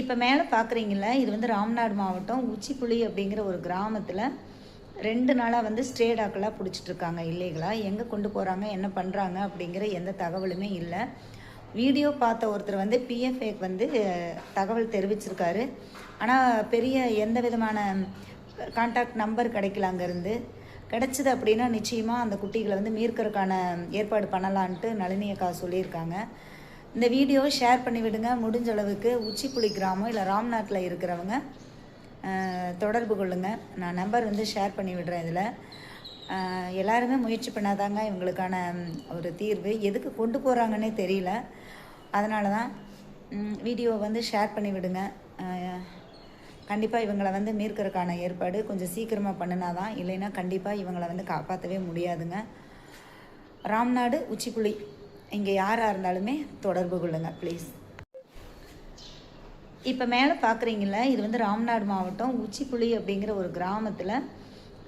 இப்போ மேலே பார்க்குறீங்கள இது வந்து ராம்நாடு மாவட்டம் உச்சிப்புளி அப்படிங்கிற ஒரு கிராமத்தில் ரெண்டு நாளாக வந்து ஸ்ட்ரே டாக்கெல்லாம் பிடிச்சிட்டு எங்கே கொண்டு போகிறாங்க என்ன பண்ணுறாங்க அப்படிங்கிற எந்த தகவலுமே இல்லை. வீடியோ பார்த்த ஒருத்தர் வந்து பிஎஃப்ஏக்கு வந்து தகவல் தெரிவிச்சிருக்காரு. ஆனால் பெரிய எந்த விதமான கான்டாக்ட் நம்பர் கிடைக்கல அங்கேருந்து. கிடச்சிது அப்படின்னா நிச்சயமாக அந்த குட்டிகளை வந்து மீட்கறதுக்கான ஏற்பாடு பண்ணலான்ட்டு நளினி அக்கா சொல்லியிருக்காங்க. இந்த வீடியோ ஷேர் பண்ணிவிடுங்க முடிஞ்ச அளவுக்கு உச்சிப்புளி கிராமம் இல்லை ராம்நாட்டில் இருக்கிறவங்க தொடர்பு கொள்ளுங்க. நான் நம்பர் வந்து ஷேர் பண்ணி விடுறேன் இதில். எல்லாருமே முயற்சி பண்ணாதாங்க இவங்களுக்கான ஒரு தீர்வு. எதுக்கு கொண்டு போகிறாங்கன்னே தெரியல. அதனால தான் வீடியோ வந்து ஷேர் பண்ணி விடுங்க. கண்டிப்பாக இவங்களை வந்து மீட்கறதுக்கான ஏற்பாடு கொஞ்சம் சீக்கிரமாக பண்ணினாதான். இல்லைன்னா கண்டிப்பாக இவங்களை வந்து காப்பாற்றவே முடியாதுங்க. ராம்நாடு உச்சிப்புளி இங்கே யாராக இருந்தாலுமே தொடர்பு கொள்ளுங்கள் ப்ளீஸ் இப்போ மேலே பார்க்குறீங்கள இது வந்து ராம்நாடு மாவட்டம் உச்சிப்புளி அப்படிங்கிற ஒரு கிராமத்தில்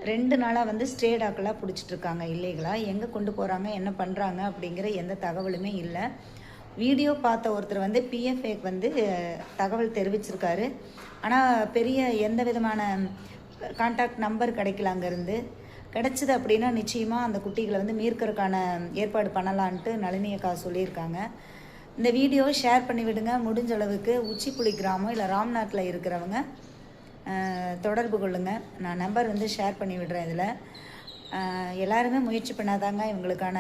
ரெண்டு நாளாக வந்து ஸ்ட்ரே டாக்கெல்லாம் பிடிச்சிட்டு இல்லைகளா எங்கே கொண்டு போகிறாங்க என்ன பண்ணுறாங்க அப்படிங்கிற எந்த தகவலுமே இல்லை. வீடியோ பார்த்த ஒருத்தர் வந்து பிஎஃப்ஏக்கு வந்து தகவல் தெரிவிச்சிருக்காரு. ஆனால் பெரிய எந்த விதமான கான்டாக்ட் நம்பர் கிடைக்கல அங்கேருந்து. கிடச்சிது அப்படின்னா நிச்சயமாக அந்த குட்டிகளை வந்து மீட்கறதுக்கான ஏற்பாடு பண்ணலான்ட்டு நளினி அக்கா சொல்லியிருக்காங்க. இந்த வீடியோ ஷேர் பண்ணிவிடுங்க முடிஞ்ச அளவுக்கு உச்சிப்புளி கிராமம் இல்லை ராம்நாட்டில் இருக்கிறவங்க தொடர்பு கொள்ளுங்க. நான் நம்பர் வந்து ஷேர் பண்ணி விடுறேன் இதில். எல்லாருமே முயற்சி பண்ணாதாங்க இவங்களுக்கான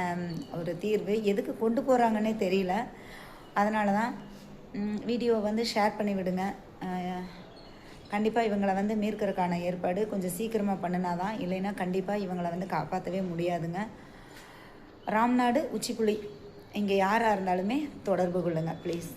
ஒரு தீர்வு. எதுக்கு கொண்டு போகிறாங்கன்னே தெரியல. அதனால தான் வீடியோ வந்து ஷேர் பண்ணி விடுங்க. கண்டிப்பாக இவங்களை வந்து மீட்கிறதுக்கான ஏற்பாடு கொஞ்சம் சீக்கிரமாக பண்ணினாதான். இல்லைன்னா கண்டிப்பாக இவங்களை வந்து காப்பாற்றவே முடியாதுங்க. ராம்நாடு உச்சிப்புளி இங்கே யாராக இருந்தாலுமே தொடர்பு கொள்ளுங்க ப்ளீஸ்